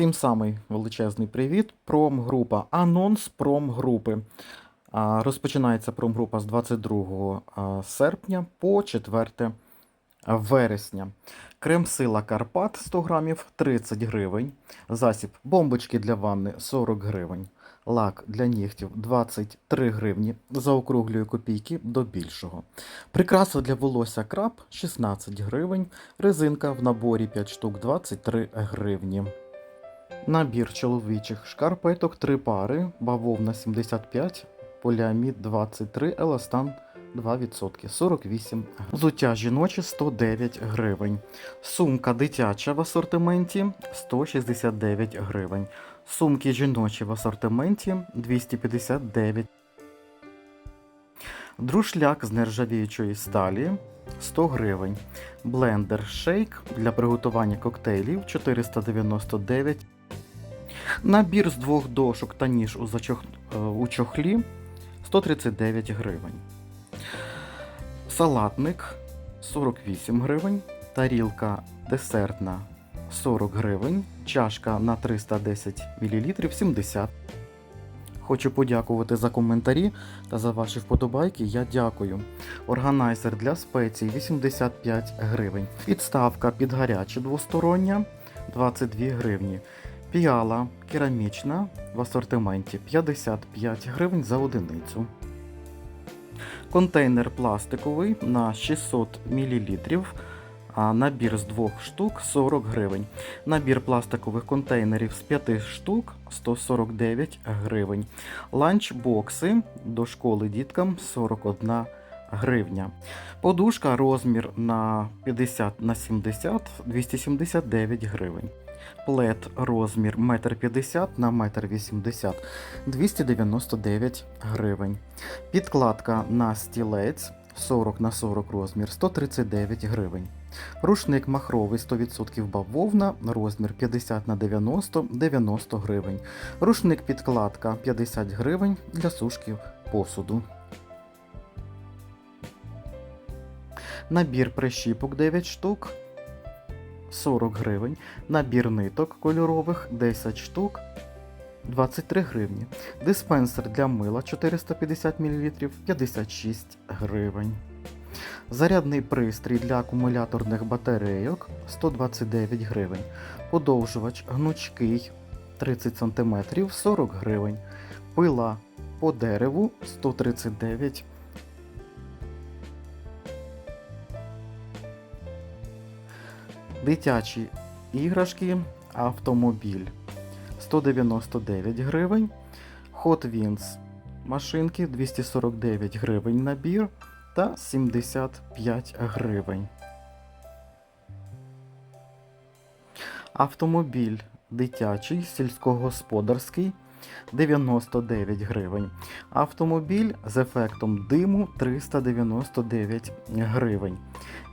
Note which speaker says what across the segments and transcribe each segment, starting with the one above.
Speaker 1: Всім самий величезний привіт. Промгрупа. Анонс промгрупи. Розпочинається промгрупа з 22 серпня по 4 вересня. Крем-сила Карпат 100 грамів 30 гривень. Засіб бомбочки для ванни 40 гривень. Лак для нігтів 23 гривні. Заокруглюю копійки до більшого. Прикраса для волосся краб 16 гривень. Резинка в наборі 5 штук 23 гривні. Набір чоловічих шкарпеток 3 пари, бавовна 75, поліамід 23, еластан 2%, 48 Взуття жіноче 109 гривень. Сумка дитяча в асортименті 169 гривень. Сумки жіночі в асортименті 259 Друшляк з нержавіючої сталі 100 гривень. Блендер шейк для приготування коктейлів 499 Набір з двох дошок та ніж у, зачох... е, у чохлі 139 гривень. Салатник 48 гривень. Тарілка десертна 40 гривень. Чашка на 310 мл 70 Хочу подякувати за коментарі та за ваші вподобайки. Я дякую. Органайзер для спецій 85 гривень. Підставка під гаряче двостороння 22 гривні. Піала керамічна в асортименті 55 гривень за одиницю. Контейнер пластиковий на 600 мл. А набір з двох штук 40 гривень. Набір пластикових контейнерів з 5 штук 149 гривень. Ланчбокси до школи діткам 41 гривня. Подушка розмір на 50 на 70 279 гривень. Плед розмір 1,50 на 1,80 м 299 гривень. Підкладка на стілець 40 на 40 розмір 139 гривень. Рушник махровий 100% бавовна, розмір 50 на 90 90 гривень. Рушник підкладка 50 гривень для сушки посуду. Набір прищіпок 9 штук 40 гривень. Набір ниток кольорових 10 штук 23 гривні. Диспенсер для мила 450 мл 56 гривень. Зарядний пристрій для акумуляторних батарейок 129 гривень. Подовжувач гнучкий 30 см 40 гривень. Пила по дереву 139 Дитячі іграшки, автомобіль 199 гривень. Hot Wheels машинки 249 гривень набір та 75 гривень. Автомобіль дитячий, сільськогосподарський 99 гривень. Автомобіль з ефектом диму 399 гривень.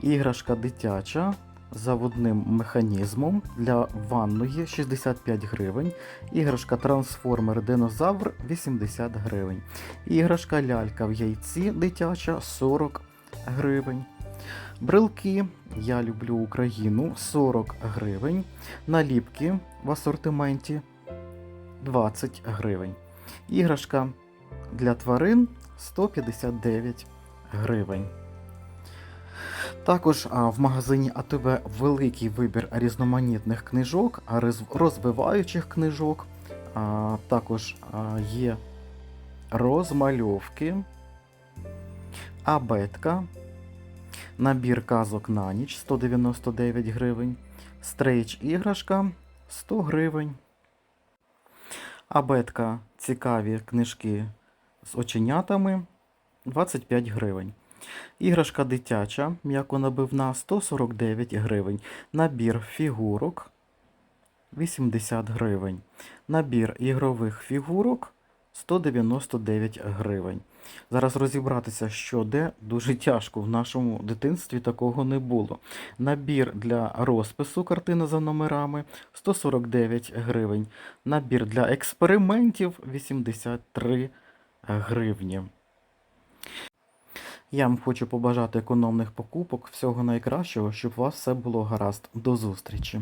Speaker 1: Іграшка дитяча заводним механізмом для ванної 65 гривень. Іграшка трансформер динозавр 80 гривень. Іграшка лялька в яйці дитяча 40 гривень. Брелки Я люблю Україну 40 гривень. Наліпки в асортименті 20 гривень. Іграшка для тварин 159 гривень. Також в магазині АТВ великий вибір різноманітних книжок, розвиваючих книжок. Також є розмальовки, абетка, набір казок на ніч 199 гривень, стрейч іграшка 100 гривень. Абетка цікаві книжки з оченятами 25 гривень. Іграшка дитяча, м'яконабивна 149 гривень. Набір фігурок 80 гривень. Набір ігрових фігурок 199 гривень. Зараз розібратися, що де, дуже тяжко. В нашому дитинстві такого не було. Набір для розпису картина за номерами 149 гривень. Набір для експериментів 83 гривні. Я вам хочу побажати економних покупок, всього найкращого, щоб у вас все було гаразд. До зустрічі!